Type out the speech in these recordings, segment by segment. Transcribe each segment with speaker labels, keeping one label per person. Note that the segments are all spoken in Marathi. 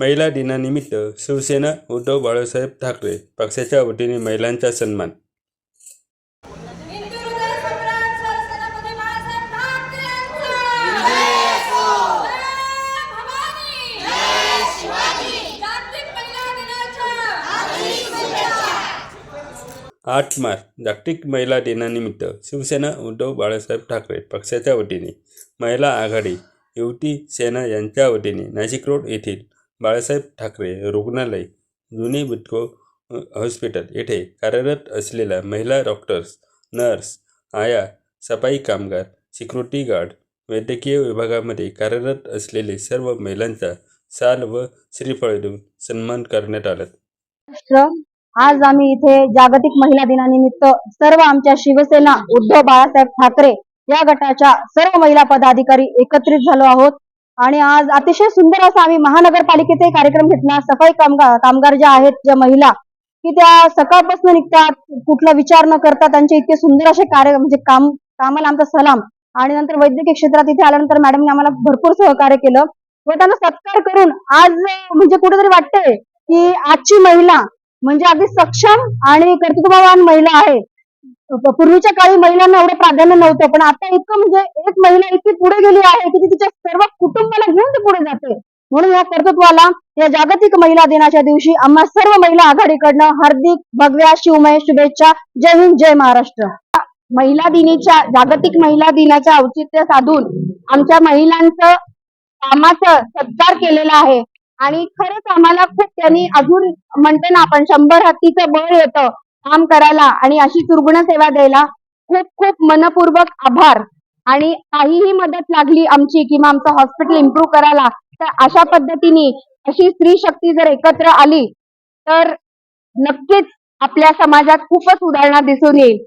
Speaker 1: महिला दिनानिमित्त शिवसेना उद्धव बाळासाहेब ठाकरे पक्षाच्या वतीने महिलांचा सन्मान. आठ मार्च जागतिक महिला दिनानिमित्त शिवसेना उद्धव बाळासाहेब ठाकरे पक्षाच्या वतीने महिला आघाडी युवती सेना यांच्या वतीने नाशिक रोड येथील बाळासाहेब ठाकरे रुग्णालय जुनी बिटको हॉस्पिटल. येथे कार्यरत असलेल्या महिला डॉक्टर्स नर्स आया सफाई कामगार सिक्युरिटी गार्ड वैद्यकीय विभागामध्ये कार्यरत असलेले सर्व महिलांचा साल व श्रीफळ देऊन सन्मान करण्यात आला.
Speaker 2: आज आम्ही इथे जागतिक महिला दिनानिमित्त सर्व आमच्या शिवसेना उद्धव बाळासाहेब ठाकरे या गटाच्या सर्व महिला पदाधिकारी एकत्रित झालो आहोत. आणि आज अतिशय सुंदर असा आम्ही महानगरपालिकेचा कार्यक्रम घेतला. सफाई कामगार कामगार ज्या आहेत ज्या महिला की त्या सकाळपासून निघतात कुठला विचार न करता त्यांचे इतके सुंदर असे कार्य म्हणजे काम कामाला आमचा सलाम. आणि नंतर वैद्यकीय क्षेत्रात इथे आल्यानंतर मॅडमने आम्हाला भरपूर सहकार्य केलं. व त्यांना सत्कार करून आज म्हणजे कुठेतरी वाटतंय की आजची महिला म्हणजे अगदी सक्षम आणि कर्तृत्ववान महिला आहे. पूर्वीच्या काळी महिलांना एवढं प्राधान्य नव्हतं पण आता इतकं म्हणजे एक महिला इतकी पुढे गेली आहे की ती तिच्या सर्व कुटुंबाला घेऊन ती पुढे जाते. म्हणून या कर्तृत्वाला या जागतिक महिला दिनाच्या दिवशी आम्हा सर्व महिला आघाडीकडनं हार्दिक भगव्या शिवमय शुभेच्छा. जय हिंद जय महाराष्ट्र. महिला दिनीच्या जागतिक महिला दिनाच्या औचित्य साधून आमच्या महिलांचं कामाचं सत्कार केलेला आहे. आणि खरंच आम्हाला खूप त्यांनी अजून म्हणते ना आपण शंभर हत्तीचं बळ येतं. काम करायला आणि अशी दुर्गुण सेवा द्यायला खूप खूप मनपूर्वक आभार. आणि काहीही मदत लागली आमची किंवा आमचं हॉस्पिटल इम्प्रूव्ह करायला तर अशा पद्धतीने अशी स्त्री शक्ती जर एकत्र आली तर नक्कीच आपल्या समाजात खूपच सुधारणा दिसून येईल.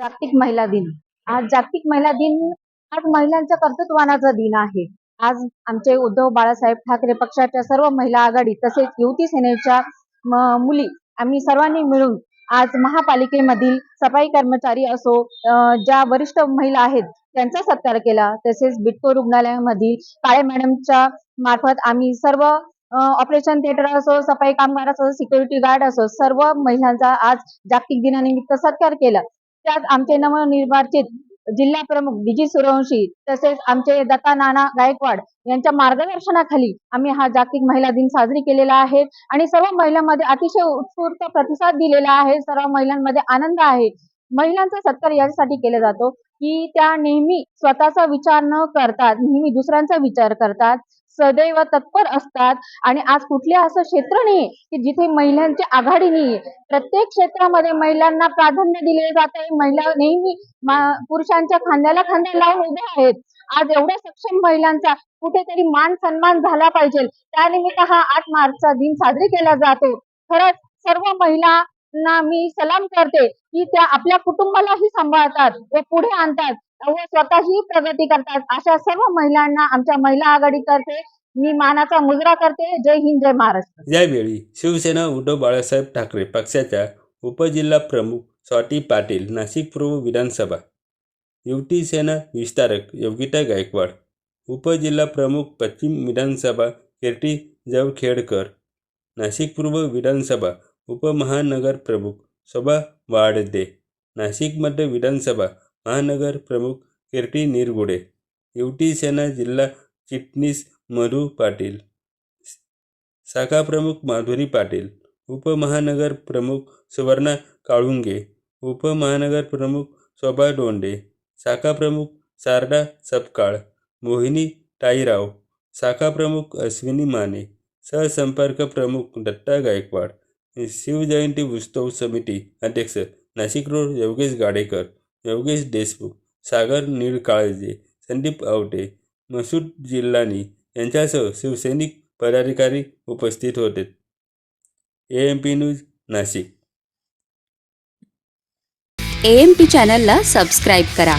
Speaker 2: जागतिक महिला दिन. आज जागतिक महिला दिन आज महिलांच्या कर्तृत्वानाचा दिन आहे. आज आमचे उद्धव बाळासाहेब ठाकरे पक्षाच्या सर्व महिला आघाडी तसेच युवती सेनेच्या मुली आम्ही सर्वांनी मिळून आज महापालिकेमधील सफाई कर्मचारी असो ज्या वरिष्ठ महिला आहेत त्यांचा सत्कार केला. तसेच बिटको रुग्णालयामधील काळे मॅडमच्या मार्फत आम्ही सर्व ऑपरेशन थिएटर असो सफाई कामगार असो सिक्युरिटी गार्ड असो सर्व महिलांचा आज जागतिक दिनानिमित्त सत्कार केला. त्यात आमचे नवनिर्वाचित जिल्हा प्रमुख डीजी सूर्यवंशी तसेच आमचे दत्ता नाना गायकवाड यांच्या मार्गदर्शनाखाली आम्ही हा जागतिक महिला दिन साजरी केलेला आहे. आणि सर्व महिलांमध्ये अतिशय उत्स्फूर्त प्रतिसाद दिलेला आहे. सर्व महिलांमध्ये आनंद आहे. महिलांचा सत्कार यासाठी केला जातो की त्या नेहमी स्वतःचा विचार न करता नेहमी दुसऱ्यांचा विचार करतात. सदैव तत्पर असतात. आणि आज कुठले असं क्षेत्र नाही की जिथे महिलांची आघाडी नाही. प्रत्येक क्षेत्रामध्ये महिलांना प्राधान्य दिले जात आहे. महिला नेहमी पुरुषांच्या खांद्याला खांदा लावून उभ्या आहेत. आज एवढ्या सक्षम महिलांचा कुठेतरी मान सन्मान झाला पाहिजे. त्यानिमित्त हा आठ मार्चचा दिन साजरी केला जातो. खरंच सर्व महिलांना मी सलाम करते की त्या आपल्या कुटुंबालाही सांभाळतात व पुढे आणतात. व स्वतःही प्रगती करतात. अशा सर्व महिलांना आमच्या महिला आघाडीतर्फे मी मानाचा मुजरा करते. जय हिंद जय महाराष्ट्र.
Speaker 1: यावेळी शिवसेना उद्धव बाळासाहेब ठाकरे पक्षाच्या उपजिल्हा प्रमुख स्वाती पाटील नाशिक पूर्व विधानसभा युवती सेना विस्तारक योगिता गायकवाड उपजिल्हा प्रमुख पश्चिम विधानसभा कीर्ती जवखेडकर नाशिक पूर्व विधानसभा उपमहानगर प्रमुख शोभा वाडदे नाशिक मध्य विधानसभा महानगर प्रमुख केरटी निरगुडे युवती सेना जिल्हा चिटणीस मधु पाटील शाखा प्रमुख माधुरी पाटील उपमहानगर प्रमुख सुवर्णा काळुंगे उपमहानगर प्रमुख शोभा डोंडे शाखा प्रमुख शारदा सपकाळ मोहिनी टाईराव शाखा प्रमुख अश्विनी माने सहसंपर्क प्रमुख दत्ता गायकवाड शिवजयंती उत्सव समिती अध्यक्ष नाशिक रोड योगेश गाडेकर योगेश देशमुख सागर निळकाळजे संदीप आवटे मसूद जिल्हानी यांच्यासह शिवसैनिक पदाधिकारी उपस्थित होते. A M P news Nashik.
Speaker 3: A M P चॅनलला सबस्क्राईब करा.